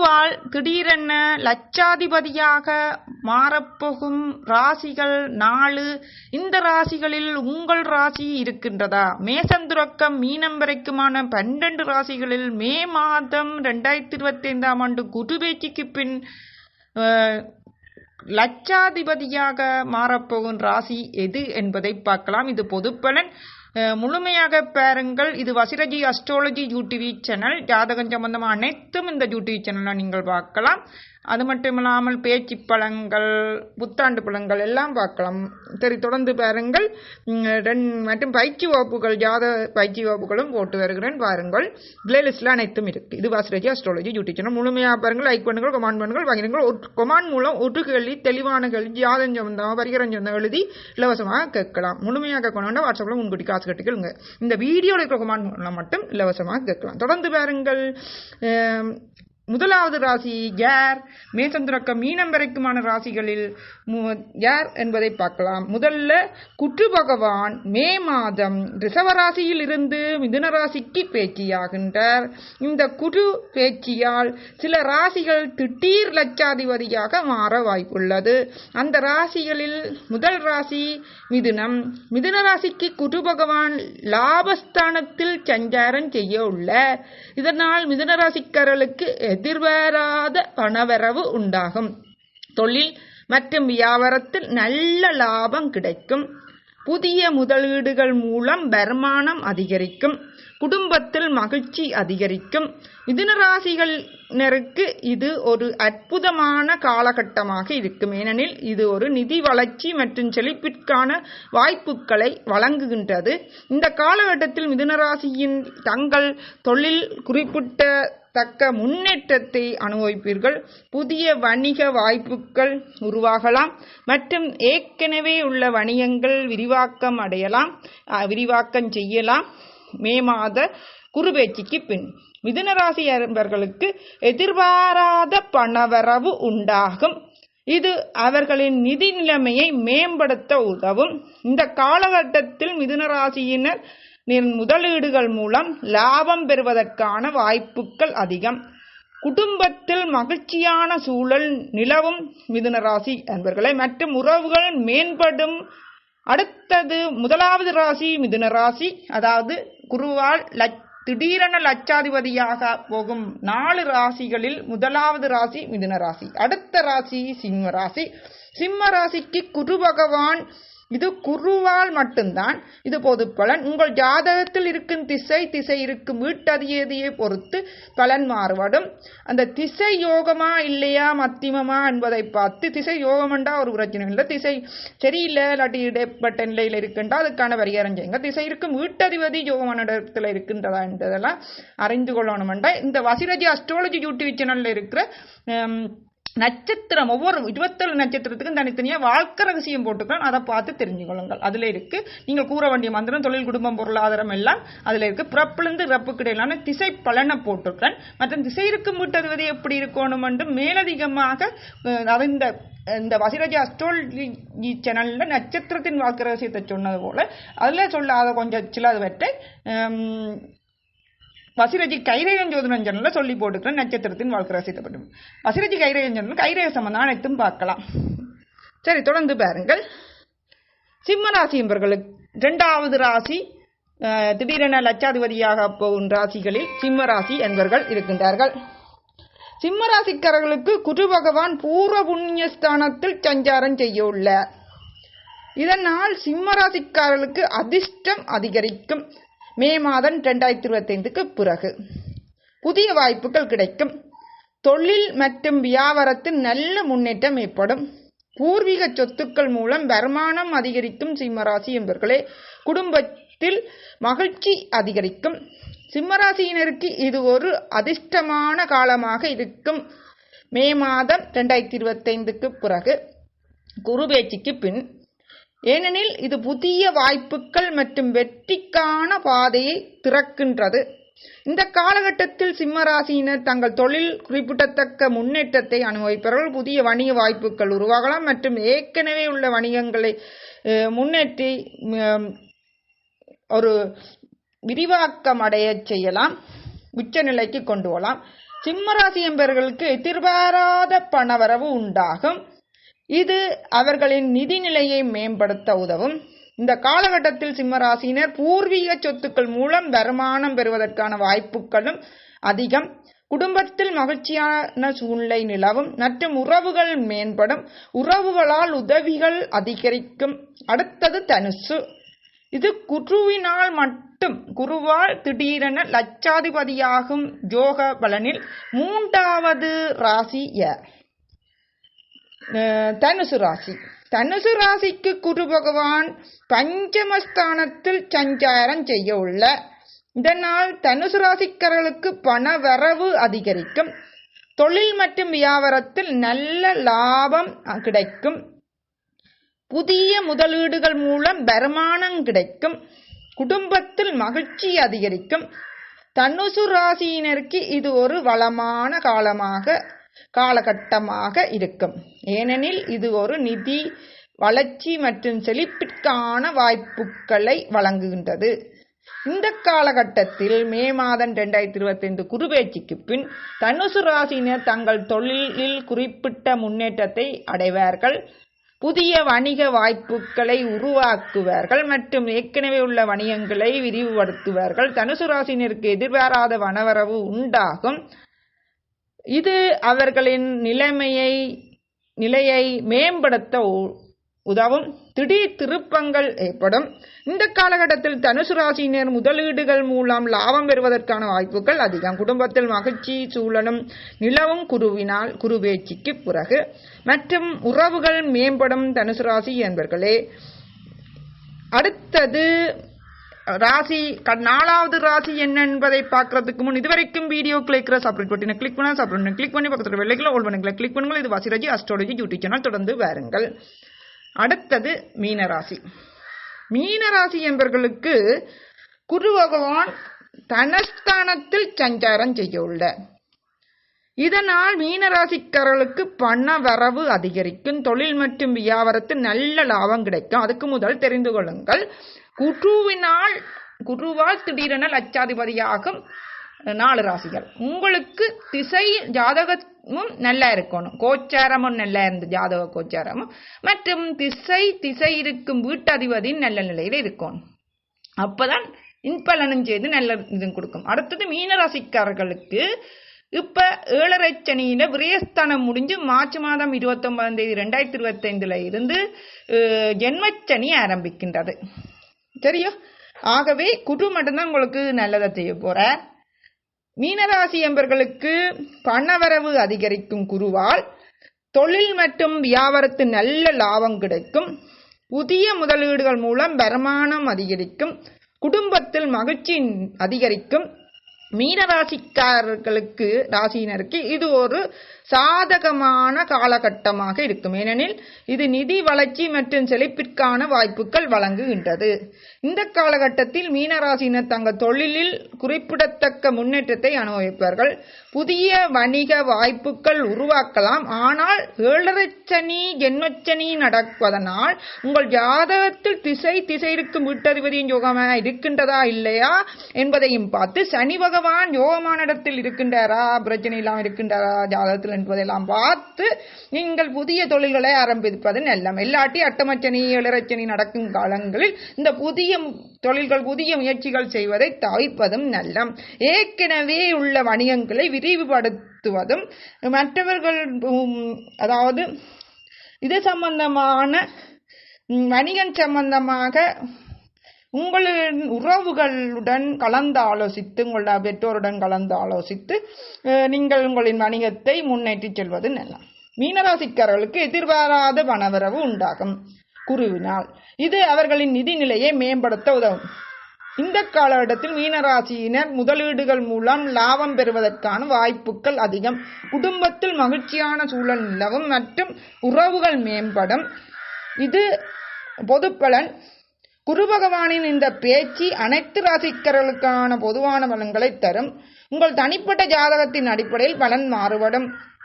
குருவால் திடீரென லட்சாதிபதியாக மாறப்போகும் ராசிகள் நாலு இந்த ராசிகளில் உங்கள் ராசி இருக்கின்றதா? மேசம் துறக்கம் மீனம் வரைக்குமான பன்னெண்டு ராசிகளில் மே மாதம் ரெண்டாயிரத்தி இருபத்தி ஐந்தாம் ஆண்டு குரு பேச்சுக்கு பின் லட்சாதிபதியாக மாறப்போகும் ராசி எது என்பதை பார்க்கலாம். இது பொதுப்பலன். முழுமையாக பாருங்கள். இது வசிரஜி அஸ்ட்ராலஜி யூடிவி சேனல் ஜாதகம் சம்பந்தமாக அனைத்தும் இந்த யூடிவி சேனலில் நீங்கள் பார்க்கலாம். அது மட்டும் இல்லாமல் பேச்சு பழங்கள் புத்தாண்டு பழங்கள் எல்லாம் பார்க்கலாம். சரி தொடர்ந்து பாருங்கள். ரெண் மற்றும் பயிற்சி வகுப்புகள் ஜாத பயிற்சி வகுப்புகளும் போட்டு வருகிறேன். பாருங்கள். பிளேலிஸ்டில் அனைத்தும் இருக்குது இது வாசிரஜி அஸ்ட்ராலஜி யூடியூப் சேனல் முழுமையாக பாருங்கள். லைக் பண்ணுங்கள் கமெண்ட் பண்ணுங்கள் வாங்கிடுங்கள். ஒரு கொமாண்ட் மூலம் ஒரு கேள்வி தெளிவான கேள்வி ஜாதம் சொந்தம் பரிகரம் சொந்தம் எழுதி இலவசமாக கேட்கலாம். முழுமையாக கேட்கணும்னா வாட்ஸ்அப்பில் முன்கூட்டி காசு கட்டிக்கலுங்க இந்த வீடியோவில் இருக்கிற கொமாண்ட் மூலம் மட்டும் இலவசமாக கேட்கலாம். தொடர்ந்து பாருங்கள். முதலாவது ராசி யார்? மேசந்திரக்க மீனம் வரைக்குமான ராசிகளில் யார் என்பதை பார்க்கலாம். முதல்ல குற்று பகவான் மே மாதம் ரிசவராசியில் இருந்து மிதுன ராசிக்கு பேச்சியாகின்றார். இந்த குரு பேச்சியால் சில ராசிகள் திடீர் லட்சாதிபதியாக மாற வாய்ப்புள்ளது. அந்த ராசிகளில் முதல் ராசி மிதுனம். மிதுன ராசிக்கு குரு பகவான் லாபஸ்தானத்தில் சஞ்சாரம் செய்ய உள்ளார். இதனால் மிதுன ராசிக்காரர்களுக்கு எதிர்பாராத பணவரவு உண்டாகும். தொழில் மற்றும் வியாபாரத்தில் நல்ல லாபம் கிடைக்கும். புதிய முதலீடுகள் மூலம் வருமானம் அதிகரிக்கும். குடும்பத்தில் மகிழ்ச்சி அதிகரிக்கும். மிதுனராசிகளினருக்கு இது ஒரு அற்புதமான காலகட்டமாக இருக்கும். ஏனெனில் இது ஒரு நிதி வளர்ச்சி மற்றும் செழிப்பிற்கான வாய்ப்புகளை வழங்குகின்றது. இந்த காலகட்டத்தில் மிதுனராசியின் தங்கள் தொழில் குறிப்பிட்ட தக்க முன்னேற்றத்தை அனுபவிப்பீர்கள். புதிய வணிக வாய்ப்புகள் உருவாகலாம். மற்றும் ஏற்கனவே உள்ள வணிகங்கள் விரிவாக்கம் அடையலாம். விரிவாக்கம் செய்யலாம். மே மாத குருபேச்சிக்கு பின். மிதுனராசி அன்பர்களுக்கு எதிர்பாராத பணவரவு உண்டாகும். இது அவர்களின் நிதி நிலைமையை மேம்படுத்த உதவும். இந்த காலகட்டத்தில் மிதுனராசியினர் முதலீடுகள் மூலம் லாபம் பெறுவதற்கான வாய்ப்புகள் அதிகம். குடும்பத்தில் மகிழ்ச்சியான சூழல் நிலவும் மிதுன ராசி மற்றும் உறவுகள் மேம்படும். அடுத்தது முதலாவது ராசி மிதுன ராசி. அதாவது குருவால் லட்ச திடீரென லட்சாதிபதியாக போகும் நாலு ராசிகளில் முதலாவது ராசி மிதுன ராசி. அடுத்த ராசி சிம்ம ராசி. சிம்ம ராசிக்கு குரு பகவான் இது குருவால் மட்டும்தான். இது பொது பலன் உங்கள் ஜாதகத்தில் இருக்கும் திசை திசை இருக்கும் வீட்டதியதியை பொறுத்து பலன் மாறுபடும். அந்த திசை யோகமா இல்லையா மத்தியமமா என்பதை பார்த்து திசை யோகம்ண்டா ஒரு பிரச்சனை இல்லை திசை சரியில்லை இல்லாட்டி இடைப்பட்ட நிலையில் இருக்குன்றா அதுக்கான பரிகாரம் செய்யுங்க. திசை இருக்கும் வீட்டதிபதி யோகமான இடத்துல இருக்கின்றதா என்றதெல்லாம் அறிந்து கொள்ளணுமெண்டா. இந்த வசிரஜி அஸ்ட்ராலஜி யூடியூப் சேனலில் இருக்கிற நட்சத்திரம் ஒவ்வொரு இருபத்தேழு நட்சத்திரத்துக்கும் தனித்தனியாக வாழ்க்கை ரகசியம் போட்டுக்கலாம் அதை பார்த்து தெரிஞ்சுக்கொள்ளுங்கள். அதில் இருக்கு நீங்கள் கூற வேண்டிய மந்திரம் தொழில் குடும்பம் பொருளாதாரம் எல்லாம் அதில் இருக்கு. பிறப்பிலிருந்து இறப்புக்கு இடையிலான திசை பலனை போட்டுக்கிறேன் மற்றும் திசை இருக்கும் வீட்டதிபதி எப்படி இருக்கணும் என்று மேலதிகமாக அஹ், இந்த இந்த வசிரஜி அஸ்ட்ராலஜி சேனல்ல நட்சத்திரத்தின் வாழ்க்கை ரகசியத்தை சொன்னது போல அதில் சொல்லாத கொஞ்சம் சிலதுவற்றை பசிரஜி வசிரஜி சொல்லி போட்டுக்கிறேன். நட்சத்திரத்தின் வாழ்க்கை ரசிக்கப்படும் பசிரஜி வசிரஜி கைரேகன் கைரேக சம்பந்தம். அனைத்தும் பார்க்கலாம். சரி தொடர்ந்து பாருங்கள். சிம்ம ராசி என்பவர்களுக்கு இரண்டாவது ராசி திடீரென லட்சாதிபதியாக போகும் ராசிகளில் சிம்ம ராசி என்பவர்கள் இருக்கின்றார்கள். சிம்ம ராசிக்காரர்களுக்கு குரு பகவான் பூர்வ புண்ணியஸ்தானத்தில் சஞ்சாரம் செய்ய உள்ளார். இதனால் சிம்ம ராசிக்காரர்களுக்கு அதிர்ஷ்டம் அதிகரிக்கும். மே மாதம் ரெண்டாயிரத்தி இருபத்தைந்துக்கு பிறகு. புதிய வாய்ப்புகள் கிடைக்கும். தொழில் மற்றும் வியாபாரத்தில் நல்ல முன்னேற்றம் ஏற்படும். பூர்வீக சொத்துக்கள் மூலம் வருமானம் அதிகரிக்கும் சிம்மராசி என்பவர்களே குடும்பத்தில் மகிழ்ச்சி அதிகரிக்கும். சிம்மராசியினருக்கு இது ஒரு அதிர்ஷ்டமான காலமாக இருக்கும். மே மாதம் ரெண்டாயிரத்தி இருபத்தைந்துக்கு பிறகு குரு பேச்சுக்கு பின் ஏனெனில் இது புதிய வாய்ப்புகள் மற்றும் வெற்றிக்கான பாதையை திறக்கின்றது. இந்த காலகட்டத்தில் சிம்மராசியினர் தங்கள் தொழில் குறிப்பிடத்தக்க முன்னேற்றத்தை அனுபவிப்பார்கள் புதிய வணிக வாய்ப்புகள் உருவாகலாம் மற்றும் ஏற்கனவே உள்ள வணிகங்களை முன்னேற்றி ஒரு விரிவாக்கம் அடைய செய்யலாம். உச்ச நிலைக்கு கொண்டு போகலாம். சிம்மராசி என்பவர்களுக்கு எதிர்பாராத பணவரவு உண்டாகும். இது அவர்களின் நிதி நிலையை மேம்படுத்த உதவும். இந்த காலகட்டத்தில் சிம்மராசியினர் பூர்வீக சொத்துக்கள் மூலம் வருமானம் பெறுவதற்கான வாய்ப்புகளும் அதிகம். குடும்பத்தில் மகிழ்ச்சியான சூழ்நிலை நிலவும். மற்றும் உறவுகள் மேம்படும். உறவுகளால் உதவிகள் அதிகரிக்கும். அடுத்தது தனுசு. இது குருவினால் மட்டும் குருவால் திடீரென லட்சாதிபதியாகும் யோக பலனில் மூன்றாவது ராசி யார் தனுசு ராசி தனுசு ராசிக்கு குரு பகவான் பஞ்சமஸ்தானத்தில் சஞ்சாரம் செய்ய உள்ள இதனால் தனுசு ராசிக்காரர்களுக்கு பண வரவு அதிகரிக்கும் தொழில் மற்றும் வியாபாரத்தில் நல்ல லாபம் கிடைக்கும் புதிய முதலீடுகள் மூலம் வருமானம் கிடைக்கும் குடும்பத்தில் மகிழ்ச்சி அதிகரிக்கும் தனுசு ராசியினருக்கு இது ஒரு வளமான காலமாக காலகட்டமாக இருக்கும். ஏனெனில் இது ஒரு நிதி வளர்ச்சி மற்றும் செழிப்பிற்கான வாய்ப்புகளை வழங்குகின்றது. இந்த காலகட்டத்தில் மே மாதம் ரெண்டாயிரத்தி இருபத்தி ஐந்து குருபேச்சிக்கு பின் தனுசு ராசியினர் தங்கள் தொழிலில் குறிப்பிட்ட முன்னேற்றத்தை அடைவார்கள். புதிய வணிக வாய்ப்புகளை உருவாக்குவார்கள் மற்றும் ஏற்கனவே உள்ள வணிகங்களை விரிவுபடுத்துவார்கள். தனுசு ராசினருக்கு எதிர்பாராத வனவரவு உண்டாகும். இது அவர்களின் நிலைமையை நிலையை மேம்படுத்த உ- உதவும். திடீர் திருப்பங்கள் ஏற்படும். இந்த காலகட்டத்தில் தனுசு ராசியினர் முதலீடுகள் மூலம் லாபம் பெறுவதற்கான வாய்ப்புகள் அதிகம். குடும்பத்தில் மகிழ்ச்சி சூழலும் நிலவும் குருவினால் குருவேச்சிக்கு பிறகு. மற்றும் உறவுகள் மேம்படும் தனுசு ராசி என்பர்களே. அடுத்தது ராசி க- நாலாவது ராசி என்ன என்பதை பார்க்கறதுக்கு முன் இதுவரைக்கும் வீடியோ கிளிக்கிற சப்ரேட் பட்டினை கிளிக் பண்ண சப்ரேட் கிளிக் பண்ணி பக்கத்தில் வெள்ளைகளை ஓல் பண்ணுங்களை கிளிக் பண்ணுங்கள். இது வாசிராஜி அஸ்ட்ராலஜி யூடியூப் சேனல் தொடர்ந்து வாருங்கள். அடுத்தது மீனராசி மீனராசி என்பவர்களுக்கு குரு பகவான் தனஸ்தானத்தில் சஞ்சாரம் செய்ய உள்ளார் இதனால் மீனராசிக்காரர்களுக்கு பண வரவு அதிகரிக்கும். தொழில் மற்றும் வியாபாரத்தில் நல்ல லாபம் கிடைக்கும். அதுக்கு முதல் தெரிந்து கொள்ளுங்கள். குருவினால் குருவால் திடீரென லட்சாதிபதியாகும் நாலு ராசிகள். உங்களுக்கு திசை ஜாதகமும் நல்லா இருக்கணும். கோச்சாரமும் நல்லா இருந்து ஜாதக கோச்சாரமும். மற்றும் திசை திசை இருக்கும் வீட்டதிபதியும் நல்ல நிலையில இருக்கணும். அப்பதான் இன்பலனும் செய்து நல்ல இது கொடுக்கும். அடுத்தது மீனராசிக்காரர்களுக்கு இப்ப ஏழரை சனியில விரயஸ்தானம் முடிஞ்சு மார்ச் மாதம் இருபத்தி ஒன்பதாம் தேதி ரெண்டாயிரத்தி இருபத்தி ஐந்துல இருந்து ஜென்மச்சனி ஆரம்பிக்கின்றது. சரியா ஆகவே குரு மட்டும்தான் உங்களுக்கு நல்லதை செய்ய போற மீனராசி என்பர்களுக்கு பணவரவு அதிகரிக்கும் குருவால் தொழில் மற்றும் வியாபாரத்து நல்ல லாபம் கிடைக்கும். புதிய முதலீடுகள் மூலம் வருமானம் அதிகரிக்கும். குடும்பத்தில் மகிழ்ச்சி அதிகரிக்கும். மீனராசிக்காரர்களுக்கு ராசியினருக்கு இது ஒரு சாதகமான காலகட்டமாக இருக்கும். ஏனெனில் இது நிதி வளர்ச்சி மற்றும் செழிப்பிற்கான வாய்ப்புகள் வழங்குகின்றது. இந்த காலகட்டத்தில் மீனராசியினர் தங்கள் தொழிலில் குறிப்பிடத்தக்க முன்னேற்றத்தை அனுபவிப்பார்கள். புதிய வணிக வாய்ப்புகள் உருவாக்கலாம். ஆனால் ஏழரை சனி ஜென்மச்சனி நடப்பதனால் உங்கள் ஜாதகத்தில் திசை திசை இருக்கும் வீட்டதிபதியின் யோகமாக இருக்கின்றதா இல்லையா என்பதையும் பார்த்து சனி பகவான் யோகமான இடத்தில் இருக்கின்றாரா? பிரச்சனை இல்லாமல் இருக்கின்றாரா? ஜாதகத்தில் என்பதெல்லாம் பார்த்து நீங்கள் புதிய தொழில்களை ஆரம்பிப்பது நல்லம். இல்லாட்டி அட்டமச்சனி இளரச்சனி நடக்கும் காலங்களில் இந்த புதிய தொழில்கள் புதிய முயற்சிகள் செய்வதை தவிப்பதும் நல்லம். ஏற்கனவே உள்ள வணிகங்களை விரிவுபடுத்துவதும் மற்றவர்கள் அதாவது இது சம்பந்தமான வணிகம் சம்பந்தமாக உங்களின் உறவுகளுடன் கலந்து ஆலோசித்து உங்களோட பெற்றோருடன் கலந்து ஆலோசித்து நீங்கள் உங்களின் வணிகத்தை முன்னேற்றிச் செல்வது நல்லது. மீனராசிக்காரர்களுக்கு எதிர்பாராத பணவரவு உண்டாகும். குருவினால் இது அவர்களின் நிதி நிலையை மேம்படுத்த உதவும். இந்த காலகட்டத்தில் மீனராசியினர் முதலீடுகள் மூலம் லாபம் பெறுவதற்கான வாய்ப்புகள் அதிகம். குடும்பத்தில் மகிழ்ச்சியான சூழல் நிலவும் மற்றும் உறவுகள் மேம்படும். இது பொதுப்பலன் குரு பகவானின் இந்த பேச்சு அனைத்து ராசிக்கர்களுக்கான பொதுவான பலன்களை தரும். உங்கள் தனிப்பட்ட ஜாதகத்தின் அடிப்படையில் பலன் மாறுபடும்.